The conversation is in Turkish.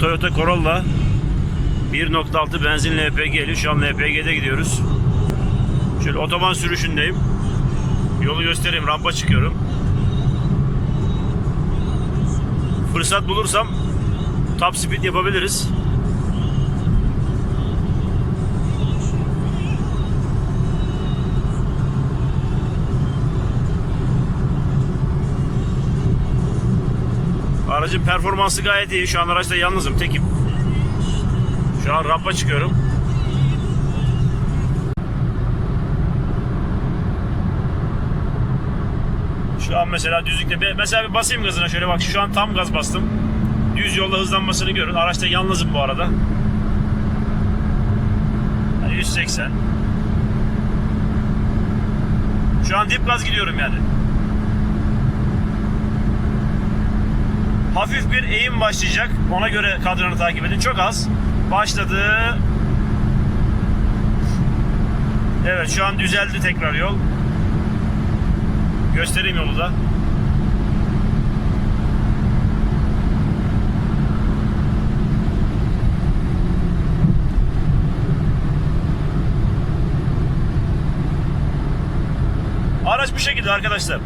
Toyota Corolla 1.6 benzin LPG'li. Şu an LPG'de gidiyoruz. Şöyle otoban sürüşündeyim. Yolu göstereyim. Rampa çıkıyorum. Fırsat bulursam top speed yapabiliriz. Aracın performansı gayet iyi. Şu an araçta yalnızım, tekim. Şu an rampa çıkıyorum. Şu an mesela düzlükte, mesela bir basayım gazına şöyle bak şu an tam gaz bastım. Düz yolda hızlanmasını görün. Araçta yalnızım bu arada. Yani 180. Şu an dip gaz gidiyorum yani. Hafif bir eğim başlayacak. Ona göre kadranı takip edin. Çok az. Başladı. Evet şu an düzeldi tekrar yol. Göstereyim yolu da. Araç bu şekilde arkadaşlar.